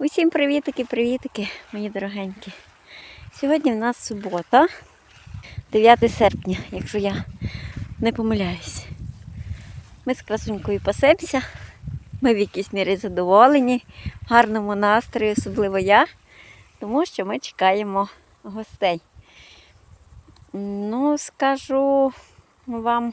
Усім привітики, привітики, мої дорогенькі. Сьогодні в нас субота, 9 серпня, якщо я не помиляюсь. Ми з красунькою пасемося. Ми в якійсь мірі задоволені, в гарному настрої, особливо я, тому що ми чекаємо гостей. Ну, скажу вам,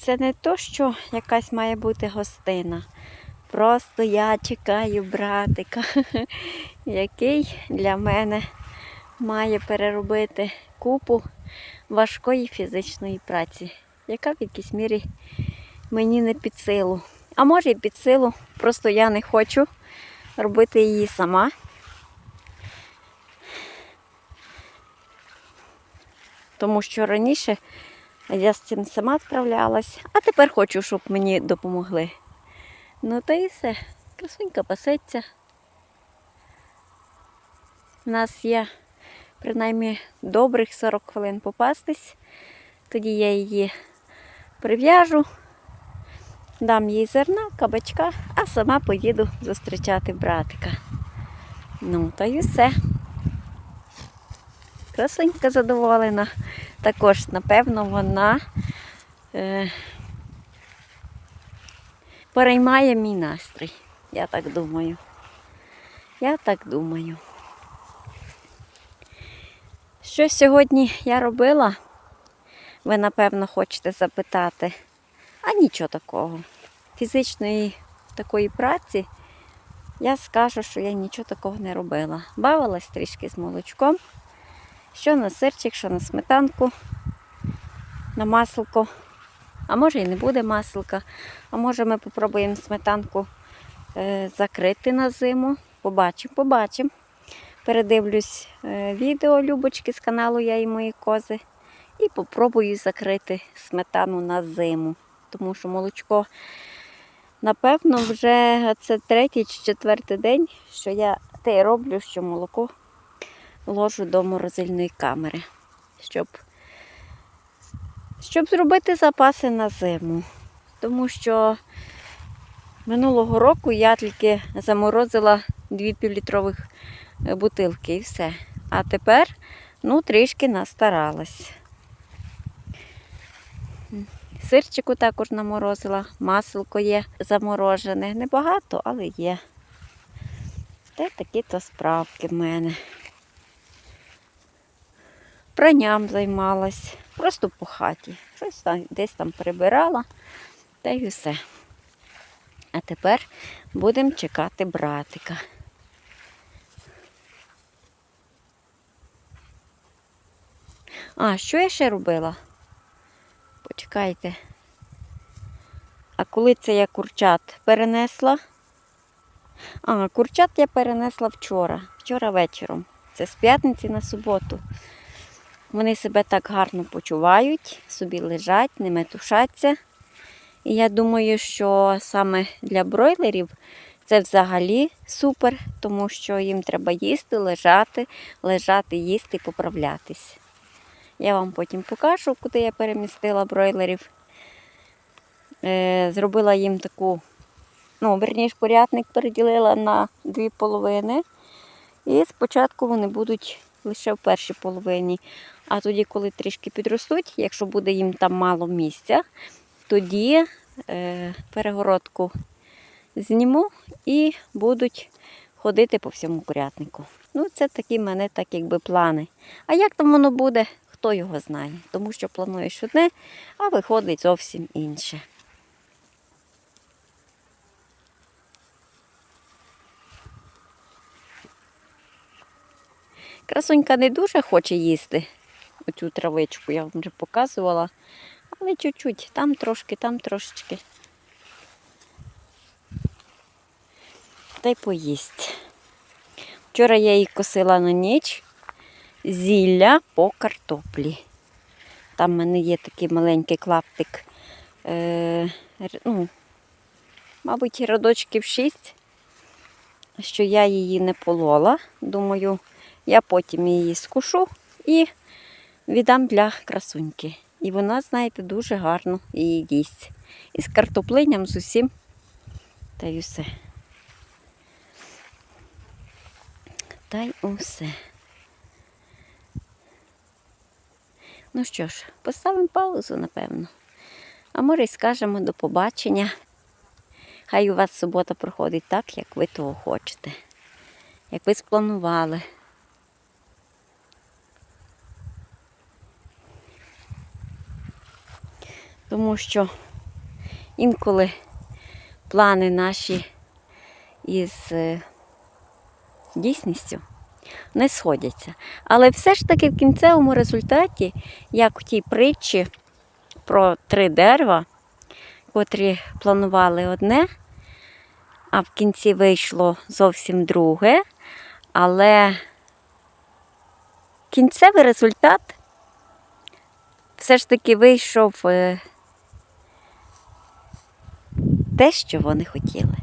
це не то, що якась має бути гостина. Просто я чекаю братика, який для мене має переробити купу важкої фізичної праці, яка в якійсь мірі мені не під силу. А може і під силу, просто я не хочу робити її сама. Тому що раніше я з цим сама справлялась, а тепер хочу, щоб мені допомогли. Ну та і все. Красунька пасеться. У нас є принаймні добрих 40 хвилин попастись. Тоді я її прив'яжу, дам їй зерна, кабачка, а сама поїду зустрічати братика. Ну, та й все. Красунька задоволена. Також, напевно, вона е, переймає мій настрій. Я так думаю. Я так думаю. Що сьогодні я робила? Ви, напевно, хочете запитати. А нічого такого. Фізичної такої праці я скажу, що я нічого такого не робила. Бавилась трішки з молочком. Що на сирчик, що на сметанку, на масло. А може і не буде маслика. А може ми попробуємо сметанку е, закрити на зиму. Побачимо, побачимо. Передивлюсь е, відео Любочки з каналу Я і мої кози. І попробую закрити сметану на зиму. Тому що молочко, напевно, вже це третій чи четвертий день, що я те роблю, що молоко ложу до морозильної камери, щоб, щоб зробити запаси на зиму. Тому що минулого року я тільки заморозила дві півлітрових е, бутилки і все. А тепер ну, трішки настаралась. Сирчику також наморозила, маселко є заморожене. Небагато, але є. Та такі то справки в мене. Пранням займалась, просто по хаті. Щось там десь там прибирала, та й все. А тепер будемо чекати братика. А, що я ще робила? Почекайте. А коли це я курчат перенесла? А, курчат я перенесла вчора, вчора вечором. Це з п'ятниці на суботу. Вони себе так гарно почувають, собі лежать, не метушаться. І я думаю, що саме для бройлерів це взагалі супер, тому що їм треба їсти, лежати, лежати, їсти поправлятись. Я вам потім покажу, куди я перемістила бройлерів. Е, зробила їм таку, ну, верніше, порядник переділила на дві половини. І спочатку вони будуть лише в першій половині. А тоді, коли трішки підростуть, якщо буде їм там мало місця, тоді е, перегородку зніму і будуть ходити по всьому курятнику. Ну, це такі в мене так якби плани. А як там воно буде, хто його знає. Тому що плануєш одне, а виходить зовсім інше. Красунька не дуже хоче їсти оцю травичку, я вам вже показувала. Але чуть-чуть, там трошки, там трошечки. Та й поїсть. Вчора я її косила на ніч зілля по картоплі. Там в мене є такий маленький клаптик, е, ну, мабуть, родочків 6, що я її не полола. Думаю, я потім її скушу і віддам для красуньки. І вона, знаєте, дуже гарно її їсть. І з картоплиням з усім Та й усе. Та й усе. Ну що ж, поставимо паузу, напевно. А може й скажемо до побачення. Хай у вас субота проходить так, як ви того хочете, як ви спланували. Тому що інколи плани наші із е, дійсністю не сходяться. Але все ж таки в кінцевому результаті, як в тій притчі про три дерева, котрі планували одне, а в кінці вийшло зовсім друге. Але кінцевий результат все ж таки вийшов е, те, що вони хотіли.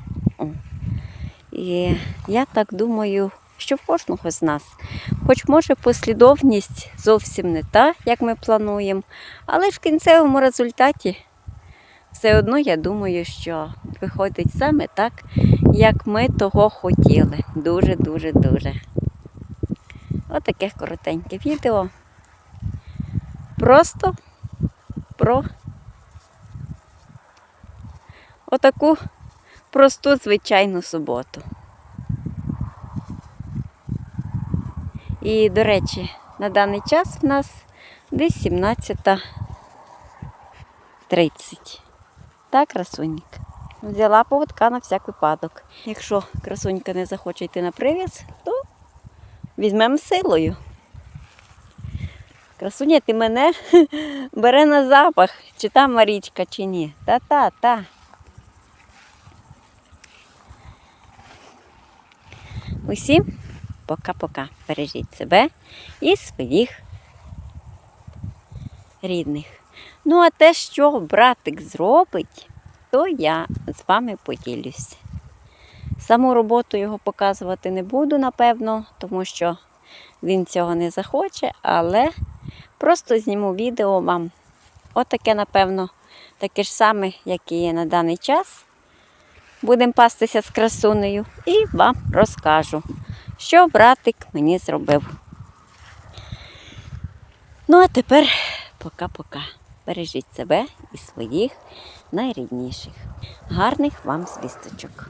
І я так думаю, що в кожного з нас, хоч може послідовність зовсім не та, як ми плануємо, але ж в кінцевому результаті все одно я думаю, що виходить саме так, як ми того хотіли. Дуже-дуже дуже. Отаке коротеньке відео. Просто про отаку просту звичайну суботу. І, до речі, на даний час в нас десь 17.30. Так, красуньк. Взяла поводка на всяк випадок. Якщо красунька не захоче йти на привіз, то візьмемо силою. Красуня, ти мене бере на запах, чи та Марічка, чи ні. Та-та-та. Усім пока-пока. Бережіть себе і своїх рідних. Ну, а те, що братик зробить, то я з вами поділюсь. Саму роботу його показувати не буду, напевно, тому що він цього не захоче, але просто зніму відео вам. Отаке, напевно, таке ж саме, як і є на даний час. Будемо пастися з красунею і вам розкажу, що братик мені зробив. Ну, а тепер пока-пока. Бережіть себе і своїх найрідніших. Гарних вам звісточок.